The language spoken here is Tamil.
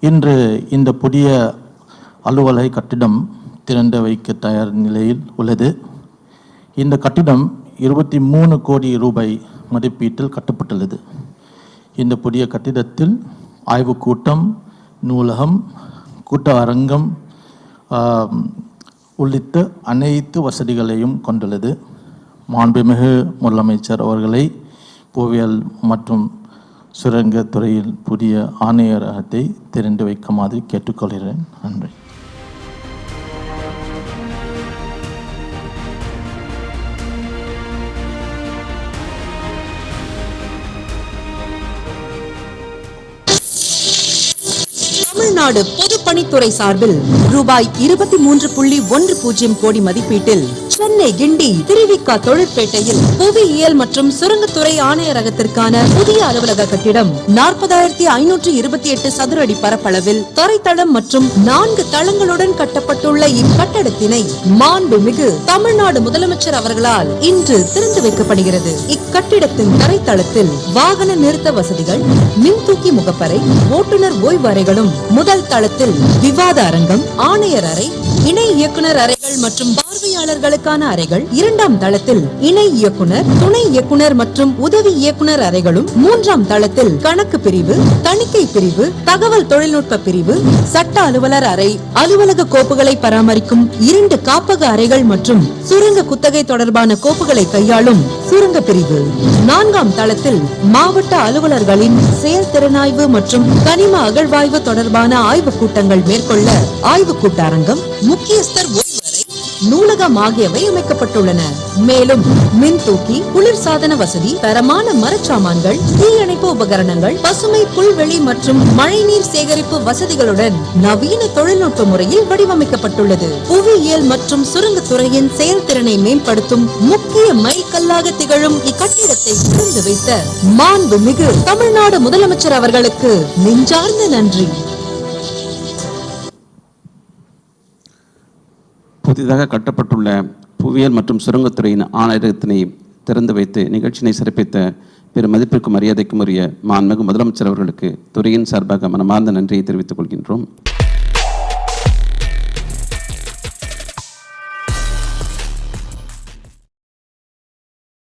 இன்று இந்த புதிய அலுவலக கட்டிடம் திறந்து வைக்க தயார் நிலையில் உள்ளது. இந்த கட்டிடம் இருபத்தி மூணு கோடி ரூபாய் மதிப்பீட்டில் கட்டப்பட்டுள்ளது. இந்த புதிய கட்டிடத்தில் ஆய்வுக் கூட்டம் நூலகம் கூட்ட அரங்கம் உள்ளிட்ட அனைத்து வசதிகளையும் கொண்டுள்ளது. மாண்புமிகு முதலமைச்சர் அவர்களை புவியியல் மற்றும் சுரங்கத்துறையில் புதிய ஆணையரகத்தை திறந்து வைக்குமாறு கேட்டுக்கொள்கிறேன். நன்றி. தமிழ்நாடு பொதுப்பணித்துறை சார்பில் ரூபாய் இருபத்தி மூன்று புள்ளி ஒன்று பூஜ்ஜியம் கோடி மதிப்பீட்டில் சென்னை கிண்டி திருவிக்கா தொழிற்பேட்டையில் புவியியல் மற்றும் சுரங்கத்துறை ஆணையரகத்திற்கான புதிய அலுவலக கட்டிடம். நாற்பதாயிரத்தி ஐநூற்று இருபத்தி எட்டு சதுர அடி பரப்பளவில் தரைத்தளம் மற்றும் நான்கு தளங்களுடன் கட்டப்பட்டுள்ள இக்கட்டடத்தினை மாண்புமிகு தமிழ்நாடு முதலமைச்சர் அவர்களால் இன்று திறந்து வைக்கப்படுகிறது. இக்கட்டிடத்தின் தரைத்தளத்தில் வாகன நிறுத்த வசதிகள் மின்தூக்கி முகப்பறை ஓட்டுநர் ஓய்வறைகளும் முதல் தளத்தில் விவாத அரங்கம் ஆணையர் அறை இணை இயக்குனர் அறைகள் மற்றும் பார்வையாளர்களுக்கு பார்வையாளர்களுக்கான அறைகள் இரண்டாம் தளத்தில் இணை இயக்குனர் துணை இயக்குனர் மற்றும் உதவி இயக்குனர் அறைகளும் மூன்றாம் தளத்தில் கணக்கு பிரிவு தணிக்கை பிரிவு தகவல் தொழில்நுட்ப பிரிவு சட்ட அலுவலர் அறை அலுவலக கோப்புகளை பராமரிக்கும் இரண்டு காப்பக அறைகள் மற்றும் சுரங்க குத்தகை தொடர்பான கோப்புகளை கையாளும் சுரங்க பிரிவு. நான்காம் தளத்தில் மாவட்ட அலுவலர்களின் செயல்திறனாய்வு மற்றும் கனிம அகழ்வாய்வு தொடர்பான ஆய்வுக் கூட்டங்கள் மேற்கொள்ள ஆய்வுக் கூட்டரங்கம் முக்கியஸ்தர் நூலகம் ஆகியவை அமைக்கப்பட்டுள்ளன. மேலும் மின் தூக்கி குளிர் குளிர்சாதன வசதி தரமான மரச்சாமான்கள் தீயணைப்பு உபகரணங்கள் பசுமை புல்வெளி மற்றும் மழைநீர் சேகரிப்பு வசதிகளுடன் நவீன தொழில்நுட்ப முறையில் வடிவமைக்கப்பட்டுள்ளது. புவியியல் மற்றும் சுரங்கத்துறையின் செயல்திறனை மேம்படுத்தும் முக்கிய மைல்கல்லாக திகழும் இக்கட்டிடத்தை திறந்து வைத்த மாண்புமிகு தமிழ்நாடு முதலமைச்சர் அவர்களுக்கு நெஞ்சார்ந்த நன்றி. புதிதாக கட்டப்பட்டுள்ள புவியியல் மற்றும் சுரங்கத்துறையின் ஆணையத்தினை திறந்து வைத்து நிகழ்ச்சியினை சிறப்பித்த பெரு மதிப்பிற்கும் மரியாதைக்கும் உரிய மாண்புமிகு முதலமைச்சர் அவர்களுக்கு துறையின் சார்பாக மனமார்ந்த நன்றியை தெரிவித்துக் கொள்கின்றோம்.